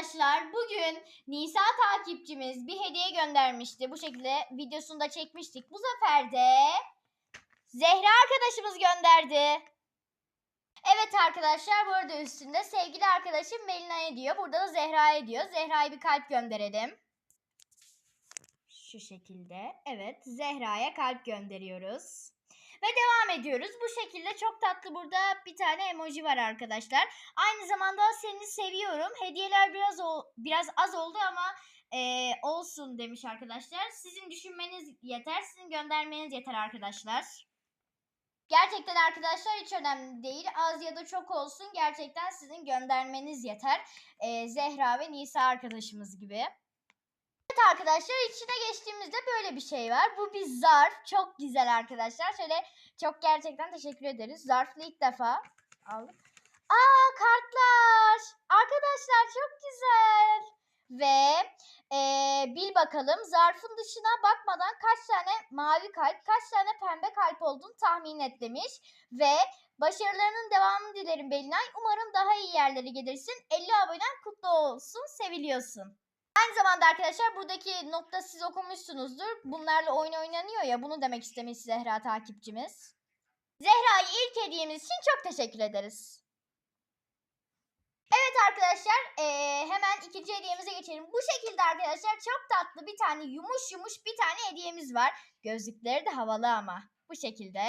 arkadaşlar bugün Nisa takipçimiz bir hediye göndermişti. Bu şekilde videosunu da çekmiştik. Bu sefer de Zehra arkadaşımız gönderdi. Evet arkadaşlar bu arada üstünde sevgili arkadaşım Melina'ya diyor. Burada da Zehra'ya diyor. Zehra'ya bir kalp gönderelim. Şu şekilde. Evet Zehra'ya kalp gönderiyoruz. Ve devam ediyoruz. Bu şekilde çok tatlı burada bir tane emoji var arkadaşlar. Aynı zamanda seni seviyorum. Hediyeler biraz ol- biraz az oldu ama eee, olsun demiş arkadaşlar. Sizin düşünmeniz yeter, sizin göndermeniz yeter arkadaşlar. Gerçekten arkadaşlar hiç önemli değil. Az ya da çok olsun. Gerçekten sizin göndermeniz yeter. Eee, Zehra ve Nisa arkadaşımız gibi. Evet arkadaşlar içine geçtiğimizde böyle bir şey var. Bu bir zarf. Çok güzel arkadaşlar. Şöyle çok gerçekten teşekkür ederiz. Zarflı ilk defa aldım. Aa kartlar. Arkadaşlar çok güzel. Ve eee, bil bakalım zarfın dışına bakmadan kaç tane mavi kalp, kaç tane pembe kalp olduğunu tahmin et demiş. Ve başarılarının devamını dilerim Belinay. Umarım daha iyi yerlere gelirsin. 50 abonen kutlu olsun. Seviliyorsun. Aynı zamanda arkadaşlar buradaki nokta siz okumuşsunuzdur. Bunlarla oyun oynanıyor ya bunu demek istemiş Zehra takipçimiz. Zehra'yı ilk hediyemiz için çok teşekkür ederiz. Evet arkadaşlar eee, hemen ikinci hediyemize geçelim. Bu şekilde arkadaşlar çok tatlı bir tane yumuş yumuş bir tane hediyemiz var. Gözlükleri de havalı ama bu şekilde.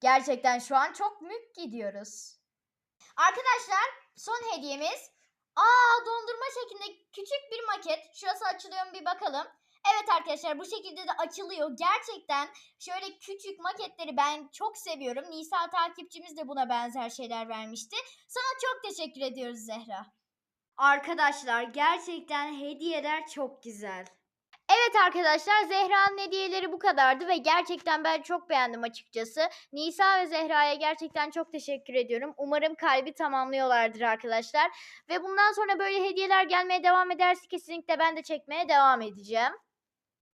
Gerçekten şu an çok mük gidiyoruz. Arkadaşlar son hediyemiz Aa dondurma şeklinde küçük bir maket. Şurası açılıyor mu bir bakalım. Evet arkadaşlar bu şekilde de açılıyor. Gerçekten şöyle küçük maketleri ben çok seviyorum. Nisa takipçimiz de buna benzer şeyler vermişti. Sana çok teşekkür ediyoruz Zehra. Arkadaşlar gerçekten hediyeler çok güzel. Evet arkadaşlar Zehra'nın hediyeleri bu kadardı ve gerçekten ben çok beğendim açıkçası. Nisa ve Zehra'ya gerçekten çok teşekkür ediyorum. Umarım kalbi tamamlıyorlardır arkadaşlar. Ve bundan sonra böyle hediyeler gelmeye devam ederse kesinlikle ben de çekmeye devam edeceğim.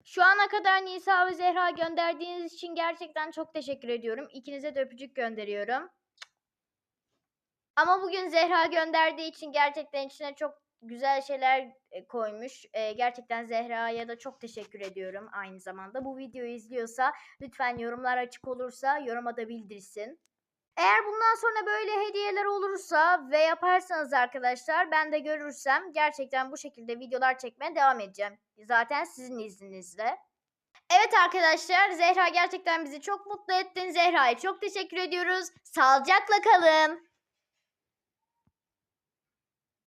Şu ana kadar Nisa ve Zehra gönderdiğiniz için gerçekten çok teşekkür ediyorum. İkinize de öpücük gönderiyorum. Ama bugün Zehra gönderdiği için gerçekten içine çok güzel şeyler e, koymuş. E, gerçekten Zehra'ya da çok teşekkür ediyorum aynı zamanda. Bu videoyu izliyorsa lütfen yorumlar açık olursa yoruma da bildirsin. Eğer bundan sonra böyle hediyeler olursa ve yaparsanız arkadaşlar ben de görürsem gerçekten bu şekilde videolar çekmeye devam edeceğim. Zaten sizin izninizle. Evet arkadaşlar Zehra gerçekten bizi çok mutlu ettin. Zehra'ya çok teşekkür ediyoruz. Sağlıcakla kalın.